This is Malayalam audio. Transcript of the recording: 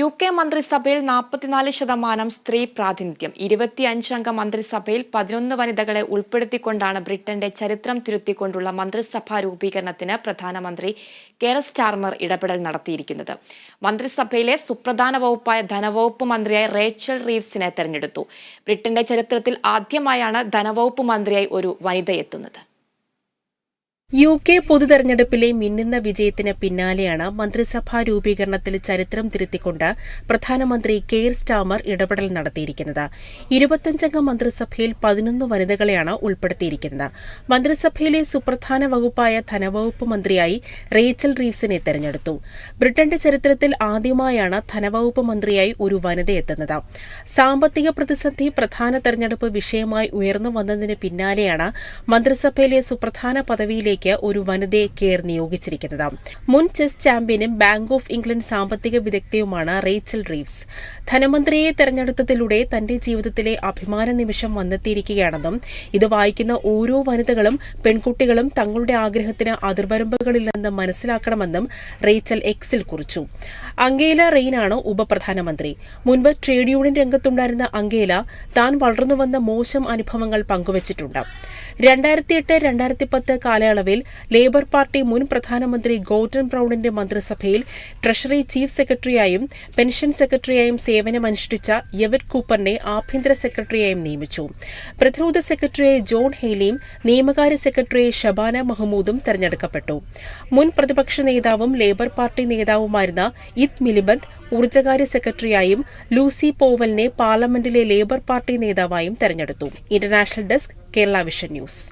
യു കെ മന്ത്രിസഭയിൽ നാൽപ്പത്തിനാല് ശതമാനം സ്ത്രീ പ്രാതിനിധ്യം. ഇരുപത്തിയഞ്ചംഗ മന്ത്രിസഭയിൽ പതിനൊന്ന് വനിതകളെ ഉൾപ്പെടുത്തിക്കൊണ്ടാണ് ബ്രിട്ടന്റെ ചരിത്രം തിരുത്തിക്കൊണ്ടുള്ള മന്ത്രിസഭാ രൂപീകരണത്തിന് പ്രധാനമന്ത്രി കെയർ സ്റ്റാർമർ ഇടപെടൽ നടത്തിയിരിക്കുന്നത്. മന്ത്രിസഭയിലെ സുപ്രധാന വകുപ്പായ ധനവകുപ്പ് മന്ത്രിയായി റേച്ചൽ റീവ്സിനെ തെരഞ്ഞെടുത്തു. ബ്രിട്ടന്റെ ചരിത്രത്തിൽ ആദ്യമായാണ് ധനവകുപ്പ് മന്ത്രിയായി ഒരു വനിതയെത്തുന്നത് യു കെ പൊതുതെരഞ്ഞെടുപ്പിലെ മിന്നുന്ന വിജയത്തിന് പിന്നാലെയാണ് മന്ത്രിസഭാ രൂപീകരണത്തിൽ ചരിത്രം തിരുത്തിക്കൊണ്ട് പ്രധാനമന്ത്രി കെയർ സ്റ്റാമർ ഇടപെടൽ നടത്തിയിരിക്കുന്നത്. ഇരുപത്തഞ്ചംഗ മന്ത്രിസഭയിൽ പതിനൊന്ന് വനിതകളെയാണ് ഉൾപ്പെടുത്തിയിരിക്കുന്നത്. മന്ത്രിസഭയിലെ സുപ്രധാന വകുപ്പായ ധനവകുപ്പ് മന്ത്രിയായി റേച്ചൽ റീവ്സിനെ തെരഞ്ഞെടുത്തു. ബ്രിട്ടന്റെ ചരിത്രത്തിൽ ആദ്യമായാണ് ധനവകുപ്പ് മന്ത്രിയായി ഒരു വനിത എത്തുന്നത്. സാമ്പത്തിക പ്രതിസന്ധി പ്രധാന തെരഞ്ഞെടുപ്പ് വിഷയമായി ഉയർന്നു വന്നതിന് പിന്നാലെയാണ് മന്ത്രിസഭയിലെ സുപ്രധാന പദവിയിലേക്ക് സ്ഥാനത്തേക്ക് ഒരു വനിതയെ കെയർ നിയോഗിച്ചിരിക്കുന്നത്. മുൻ ചെസ് ചാമ്പ്യനും ബാങ്ക് ഓഫ് ഇംഗ്ലണ്ട് സാമ്പത്തിക വിദഗ്ധയുമാണ് റേച്ചൽ റീവ്സ്. ധനമന്ത്രിയെ തെരഞ്ഞെടുത്തതിലൂടെ തന്റെ ജീവിതത്തിലെ അഭിമാന നിമിഷം വന്നെത്തിയിരിക്കുകയാണെന്നും ഇത് വായിക്കുന്ന ഓരോ വനിതകളും പെൺകുട്ടികളും തങ്ങളുടെ ആഗ്രഹത്തിന് അതിർവരമ്പുകളില്ലെന്ന് മനസ്സിലാക്കണമെന്നും റേച്ചൽ എക്സിൽ കുറിച്ചു. അങ്കേല റെയിനാണ് ഉപപ്രധാനമന്ത്രി. മുൻപ് ട്രേഡ് യൂണിയൻ രംഗത്തുണ്ടായിരുന്ന അങ്കേല താൻ വളർന്നുവന്ന മോശം അനുഭവങ്ങൾ പങ്കുവച്ചിട്ടുണ്ട്. രണ്ടായിരത്തി എട്ട് രണ്ടായിരത്തി പത്ത് കാലയളവിൽ ലേബർ പാർട്ടി മുൻ പ്രധാനമന്ത്രി ഗോർഡൻ ബ്രൌണിന്റെ മന്ത്രിസഭയിൽ ട്രഷറി ചീഫ് സെക്രട്ടറിയായും പെൻഷൻ സെക്രട്ടറിയായും സേവനമനുഷ്ഠിച്ച യവറ്റ് കൂപ്പറിനെ ആഭ്യന്തര സെക്രട്ടറിയായും നിയമിച്ചു. പ്രതിരോധ സെക്രട്ടറിയായി ജോൺ ഹെയ്ലിയും നിയമകാര്യ സെക്രട്ടറി ഷബാന മഹ്മൂദും തെരഞ്ഞെടുക്കപ്പെട്ടു. മുൻ പ്രതിപക്ഷ നേതാവും ലേബർ പാർട്ടി നേതാവുമായിരുന്ന ഇത് മിലിബന്ദ് ഊർജകാര്യ സെക്രട്ടറിയായും ലൂസി പോവലിനെ പാർലമെന്റിലെ ലേബർ പാർട്ടി നേതാവായും തെരഞ്ഞെടുത്തു. International desk Kerala vision news.